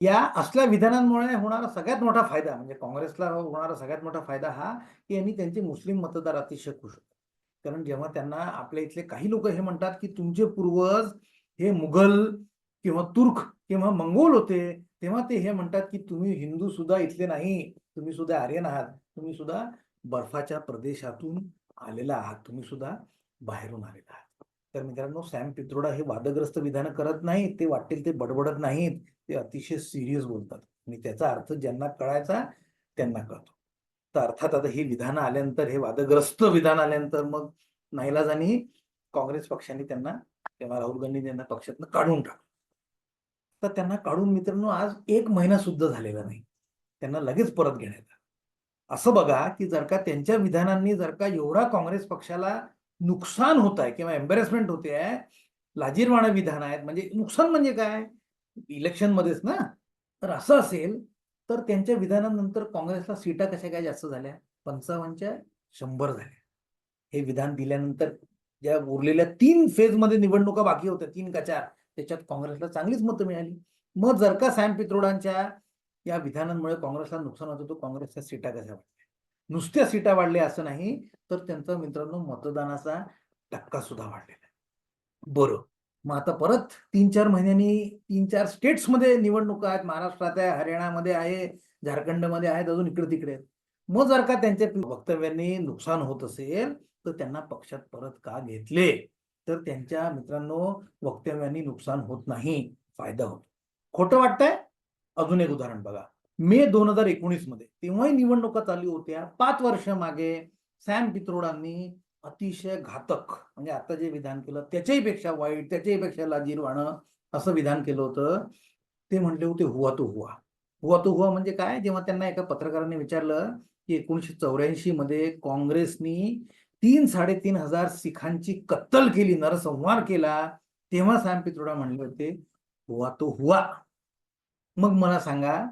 या असल्या विधानांमुळे होणारा सगळ्यात मोठा फायदा म्हणजे काँग्रेसला होणारा सगळ्यात मोठा फायदा हा की यांनी त्यांचे मुस्लिम मतदार अतिशय खुश होते कारण जेव्हा त्यांना आपल्या इथले काही लोक हे म्हणतात की तुमचे पूर्वज हे मुघल किंवा तुर्क किंवा मंगोल होते तेव्हा ते हे म्हणतात की तुम्ही हिंदू सुद्धा इथले नाही तुम्ही सुद्धा आर्यन आहात तुम्ही सुद्धा बर्फाच्या प्रदेशातून आलेला आहात तुम्ही सुद्धा बाहेरून आलेला आहात. तर मित्रांनो सॅम पित्रोडा हे वादग्रस्त विधानं करत नाहीत. ते वाटेल ते बडबडत नाहीत. ते अतिशय सिरियस बोलतात. आणि त्याचा अर्थ ज्यांना कळायचा त्यांना कळतो. तर अर्थात आता ही विधानं आल्यानंतर हे वादग्रस्त विधान आल्यानंतर मग नाईलाजानी काँग्रेस पक्षाने त्यांना तेव्हा राहुल गांधी त्यांना पक्षातनं काढून टाकलं. तर त्यांना काढून मित्रांनो आज एक महिना सुद्धा झालेला नाही. त्यांना लगेच परत घेण्यात आलं. असं बघा की जर का त्यांच्या विधानांनी जर का एवढा काँग्रेस पक्षाला नुकसान होत आहे किंवा एम्बॅरेसमेंट होते आहे लाजीरवाणं विधान आहेत. म्हणजे नुकसान म्हणजे काय? इलेक्शन मध्येच ना? तर असं असेल तर त्यांच्या विधानानंतर काँग्रेसला सीटा कशा काय जास्त झाल्या? पंचावन्नच्या शंभर झाल्या. हे विधान दिल्यानंतर ज्या उरलेल्या तीन फेजमध्ये निवडणुका बाकी होत्या तीन का चार त्याच्यात काँग्रेसला चांगलीच मतं मिळाली. मग जर का सॅम पित्रोडांच्या या विधानांमुळे काँग्रेसला नुकसान होतं तो काँग्रेसच्या सीटा कशा वाटतात नुसत्या सीटा वाढल्या असं नाही तर त्यांचा मित्रांनो मतदानाचा टक्का सुद्धा वाढलेला आहे. बरं मग आता परत तीन चार महिन्यांनी तीन चार स्टेट्समध्ये निवडणुका आहेत. महाराष्ट्रात आहे हरियाणामध्ये आहे झारखंडमध्ये आहेत अजून इकडे तिकडे मग जर का त्यांच्या वक्तव्यांनी नुकसान होत असेल तर त्यांना पक्षात परत का घेतले? तर त्यांच्या मित्रांनो वक्तव्यांनी नुकसान होत नाही फायदा होतो. खोटं वाटतंय? अजून एक उदाहरण बघा. मे दोन हजार एकोणीसमध्ये तेव्हाही निवडणुका चालू होत्या. पाच वर्ष मागे सॅम पित्रोडांनी अतिशय घातक म्हणजे आता जे विधान केलं त्याच्याही पेक्षा वाईट त्याच्याही पेक्षा लाजीरवाणं असं विधान केलं होतं. ते म्हणले होते हुआ तो हुआ. हुआ तो हुआ म्हणजे काय? जेव्हा त्यांना एका पत्रकाराने विचारलं की एकोणीसशे चौऱ्याऐंशी मध्ये काँग्रेसनी तीन साडेतीन हजार सिखांची कत्तल केली नरसंहार केला तेव्हा सॅम पित्रोडा म्हणले होते हुआ तो हुआ. मग मला सांगा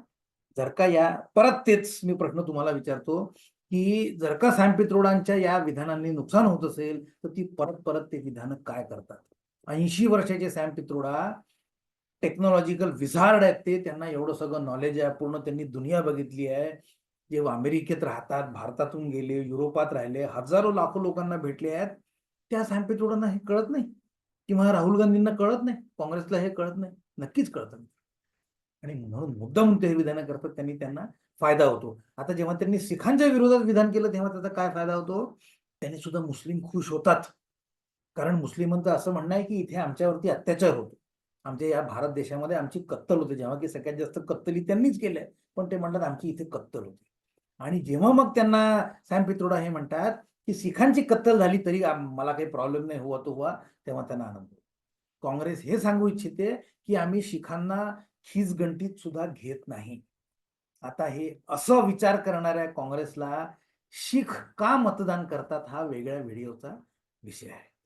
जर का या परत तेच मी प्रश्न तुम्हाला विचारतो की जर का सांपित्रोडांच्या या विधानांनी नुकसान होत असेल तर ती परत परत ते विधानं काय करतात? ऐंशी वर्षाचे सॅम पित्रोडा टेक्नॉलॉजिकल विझार्ड आहेत ते त्यांना एवढं सगळं नॉलेज आहे पूर्ण त्यांनी दुनिया बघितली आहे. जे अमेरिकेत राहतात भारतातून गेले युरोपात राहिले हजारो लाखो लोकांना भेटले आहेत. त्या सॅम पित्रोडांना हे कळत नाही. किंवा राहुल गांधींना कळत नाही. काँग्रेसला हे कळत नाही. नक्कीच कळत नाही. आणि म्हणून मुद्दाम ते विधानं करतात त्यांनी त्यांना फायदा होतो. आता जेव्हा त्यांनी सिखांच्या विरोधात विधान केलं तेव्हा त्याचा काय फायदा होतो? त्यांनी सुद्धा मुस्लिम खुश होतात. कारण मुस्लिमांचं असं म्हणणं आहे की इथे आमच्यावरती अत्याचार होतो. आमच्या या भारत देशामध्ये आमची कत्तल होते. जेव्हा की सगळ्यात जास्त कत्तली त्यांनीच केल्या. पण ते म्हणतात आमची इथे कत्तल होती. आणि जेव्हा मग त्यांना सॅम पित्रोडा हे म्हणतात की सिखांची कत्तल झाली तरी मला काही प्रॉब्लेम नाही हुवा तो हुवा तेव्हा त्यांना आनंद होतो. काँग्रेस हे सांगू इच्छिते की आम्ही शिखांना हीच गणतीत सुद्धा घेत नाही. आता हे असं विचार करणाऱ्या काँग्रेसला शीख का मतदान करतात हा वेगळ्या व्हिडिओचा विषय आहे.